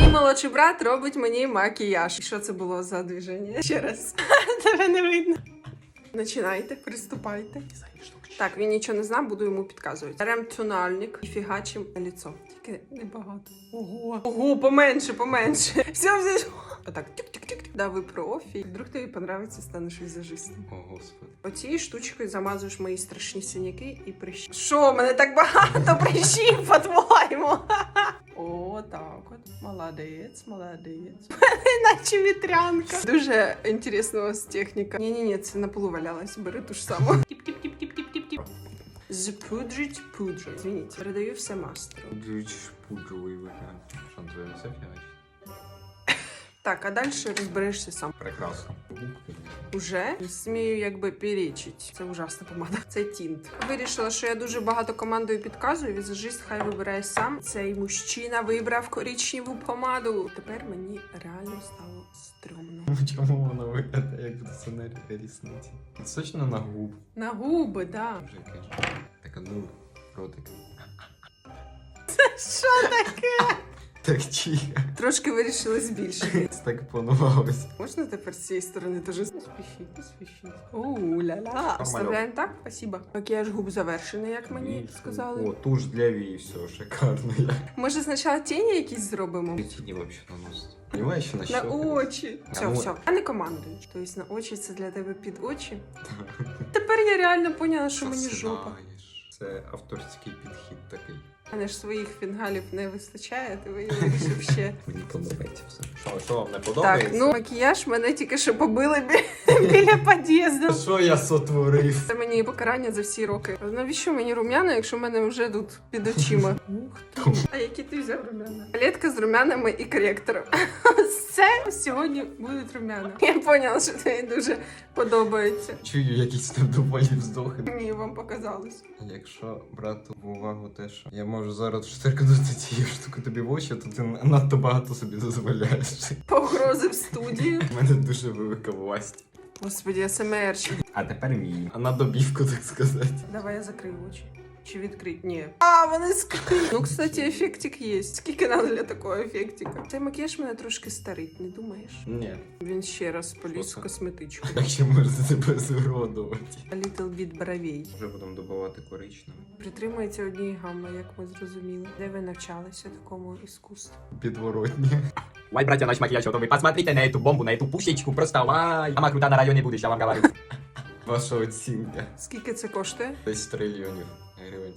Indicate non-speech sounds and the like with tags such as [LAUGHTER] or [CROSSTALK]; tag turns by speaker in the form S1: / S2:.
S1: Мій молодший брат робить мені макіяж. Що це було за движення? Ще раз. [LAUGHS] Тебе не видно. Починайте, приступайте. Так, він нічого не знав, буду йому підказувати. Берем тональник і фігачим на ліцо. Тільки небагато. Ого. Ого, поменше, поменше. Все, все. Отак. Тик-тик-тик. Да, ви профі. Вдруг тобі понравиться, станеш візажистом.
S2: О, господи.
S1: Оцією штучкою замазуєш мої страшні синяки і прищі. Що, мене так багато прищів, [LAUGHS] по-твоєму? Молодець, молодець. [LAUGHS] Наче вітрянка. Дуже інтересна у вас техніка. Ні-ні-ні, це на полу валялась. Бери ту ж саму. [LAUGHS] Тіп-тіп-тіп-тіп-тіп-тіп. Запудрить пудру. Звініть, передаю все мастеру.
S2: Дуже пудровий варіант. Що на твоєму це фігачить?
S1: Так, а далі розберешся сам.
S2: Прекрасно.
S1: Уже не смію якби перечить. Це ужасна помада. Це тінт. Вирішила, що я дуже багато командою підказую. Візажист хай вибирає сам. Цей мужчина вибрав коричневу помаду. Тепер мені реально стало стрьомно. [LAUGHS]
S2: Чому воно виглядає як в рісниці? Це точно на губ.
S1: На губи, да.
S2: Вже каже. Так, а ну, ротик.
S1: Це Що таке?
S2: Так чия.
S1: Трошки вирішили збільшити. [LAUGHS]
S2: Так планувалося.
S1: Можна тепер з цієї сторони теж спішіть, не спішіть. Оу, ля-ля. Оставляємо так, спасибо. Макіяж губ завершений, як мені сказали.
S2: О, туш для вій, все, шикарно.
S1: Може, спочатку тіні якісь зробимо?
S2: Тіні взагалі наносить. Понимаєш, що на
S1: На
S2: щоки?
S1: очі. Все,
S2: ну-
S1: все. Я не командую. Тобто на очі це для тебе під очі. Тепер я реально поняла, що мені жопа.
S2: Засинаєш. Це авторський підхід такий.
S1: У мене ж своїх фінгалів не вистачає, ти виявив ще. [LAUGHS]
S2: Мені подобається все. Що, що вам не подобається?
S1: Так, ну макіяж мене тільки що побили бі- [LAUGHS] біля під'їзду.
S2: Що я сотворив?
S1: Це мені покарання за всі роки. Навіщо мені рум'яна, якщо в мене вже тут під очима? [LAUGHS] Ух ти. А які ти взяв рум'яна? Палетка з рум'янами і коректором. Це сьогодні будуть рум'яна. Я поняла, що тобі дуже подобається.
S2: Чую якісь недоволі вздохи.
S1: Ні, вам показалось.
S2: Якщо брати в увагу те, що я можу зараз штрикнути цією штуку тобі в очі, то ти надто багато собі дозволяєш.
S1: Погрози в студії.
S2: У мене дуже велика власть.
S1: Господи, СМР.
S2: А тепер мій. А на добівку, так сказати.
S1: Давай я закрию очі. Чи відкрить? Ні. А, вони скриють. Ну, кстати, ефектик є. Скільки надо для такого ефектика? Цей макіяж мене трошки старить, не думаєш?
S2: Ні.
S1: Він ще раз поліз
S2: Що
S1: в
S2: це?
S1: косметичку.
S2: Як ще можна тебе зуродувати?
S1: Little bit бровей.
S2: Вже будемо додавати коричневий.
S1: Притримується однієї гами, як ми зрозуміли. Де ви навчалися такому іскусству?
S2: Підворотні.
S3: Вай, братья, наш макияж готовый. Посмотрите на эту бомбу, на эту пушечку. Просто вай. Мама крута на районе будешь, я вам говорю.
S2: Ваша оцінка.
S1: Скільки це коштує?
S2: 10 трильйонів гривень.